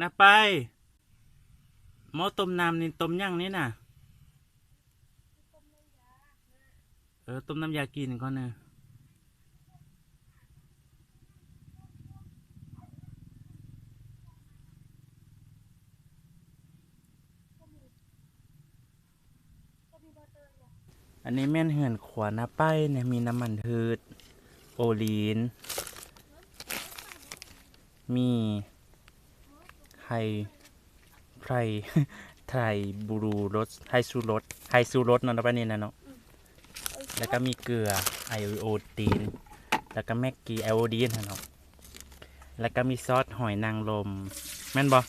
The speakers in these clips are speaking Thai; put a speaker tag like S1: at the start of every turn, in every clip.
S1: นะไปหม้อต้มน้ำนี่ต้มยังนี่น่ะ เออต้มน้ำยากินก่อนเนอะอันนี้แม่นเหือนขวานะไปเนี่ยมีน้ำมันพืชโอลีน มี ไข่ไพรไทยบูรูรสไทยซูรสไทยซูรสเนาะนะป้านี่นะเนาะแล้วก็มีเกลือไอโอดีน แล้วก็แมกกีไอโอดีนนะเนาะแล้วก็มีซอสหอยนางรมแม่นบอ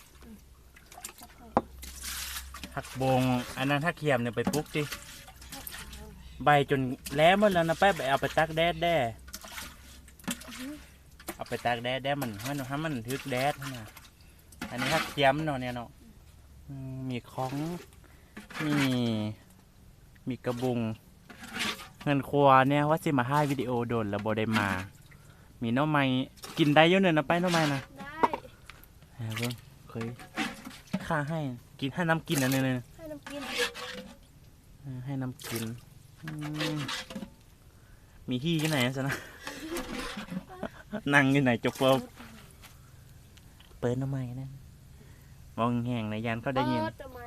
S1: ผักบงอันนั้นถ้าเคียมเนี่ยไปปลุกดิใบจนแล้วหมดแล้วนะไปไปเอาไปตักแดดแด้เอาไปตักแดดแด้มันให้มันให้มันทึกแดดนะ อันนี้ถ้าเคียมเนาะเนี่ยเนาะอืมมีของมีมีกระบุง เงินครัวเนี่ยว่าสิมาให้วิดีโอโดนแล้วบได้มา มีหน้องไม้กินได้เยอะเนอะนะไปหน้องไม้นะ
S2: ได้
S1: แหมเบิ่งเคยค่าให้กินให้น้ำกินอันนึงเลย
S2: ให้น้ำกิน
S1: ให้น้ำกินอืมมีที่ที่ไหนอะสนะนั่งอยู่ไหนจกเปิบเปิดหน้องไม้นะมองแห้งในะยันเขาได้ยิน
S2: เปิทำไม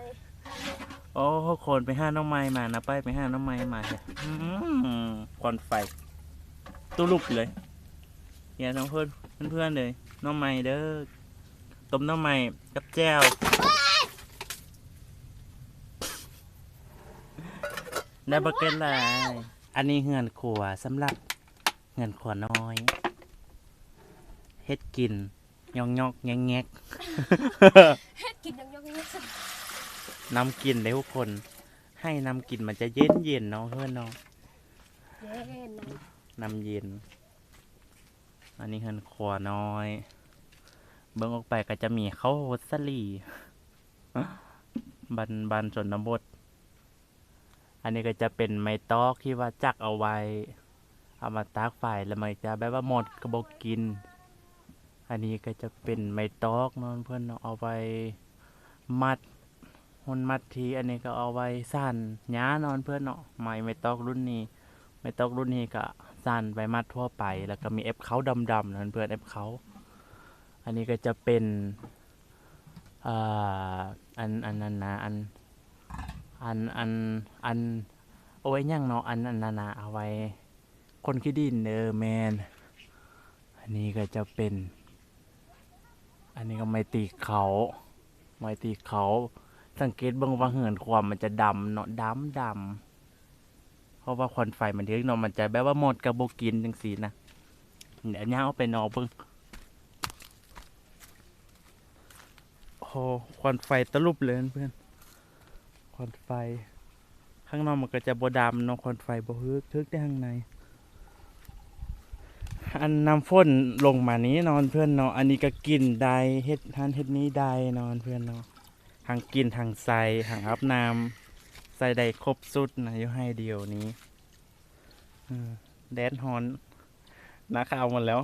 S1: โอ้คนไปห้าน้องไม้มานะไปไปห้าน้องไม้มาเถอะอืมควันไฟตุลุกเลยอย่าน้องเพื่อนเพื่อนๆเลยน้องไม้เด้อต้มน้องไม้กับแจ่วได้บเกินหลายอันนี้เหือนขัวสำหรับเหือนขัวน้อยเฮ็ดกิน ยองยอกแงงแงก
S2: เฮ็ดกินยังยังยัง
S1: น้ำกินเลยทุกคน ให้น้ำกินมันจะเย็นเย็นๆเนาะเพื่อนเนาะ
S2: เย็นนะ
S1: น้ำเย็น อันนี้เฮือนครัวน้อย เบิ้งออกไปก็จะมีข้าวโฮสลีบันบันสนบทอันนี้ก็จะเป็นไม้ตอกที่ว่าจักเอาไว้ เอามาตากไฟแล้วมันจะแบบว่าหมดกระบอกกิน อันนี้ก็จะเป็นไม้ตอกเนอนเพื่อนเนาะเอาไว้มัดหุ่นมัดทีอันนี้ก็เอาไว้สั่นหญ้านอนเพื่อนเนาะไม้ไม้ตอกรุ่นนี้ ไม้ตอกรุ่นนี้ก็สั่นใบมัดทั่วไป แล้วก็มีเอฟเขาดำๆนั่นเพื่อนเอฟเขาอันนี้ก็จะเป็นอ่าอันอันนั้นนะอันอันอันอันเอาไว้ย่างเนาะอันอันนันนะเอาไว้คนขี้ดินเนอแมนอันนี้ก็จะเป็น อันนี้ก็ไม้ตีเขาไม้ตีเขา สังเกตเบิ่งว่าเหินความมันจะดำเนาะดำดำเพราะว่าควันไฟมันเยอะเนาะมันจะแบบว่าหมดกระโบกินจังสีนะเดี๋ยวย่าเอาไปนอกเพิ่งโอ้ควันไฟตะลุบเลยเพื่อนควันไฟ ข้างนอกมันก็จะบดำเนาะควันไฟบฮึกทึกได้ข้างใน อันน้ำฝนลงมานี้นอนเพื่อนเนาะอันนี้ก็กินได้เฮ็ดทานเฮ็ดนี้ได้นอนเพื่อนเนาะทางกินทางใส่ทางรับน้ำใส่ได้ครบสุดนะอยู่ให้เดียวนี้แดดฮอนนะข่าวหมดแล้ว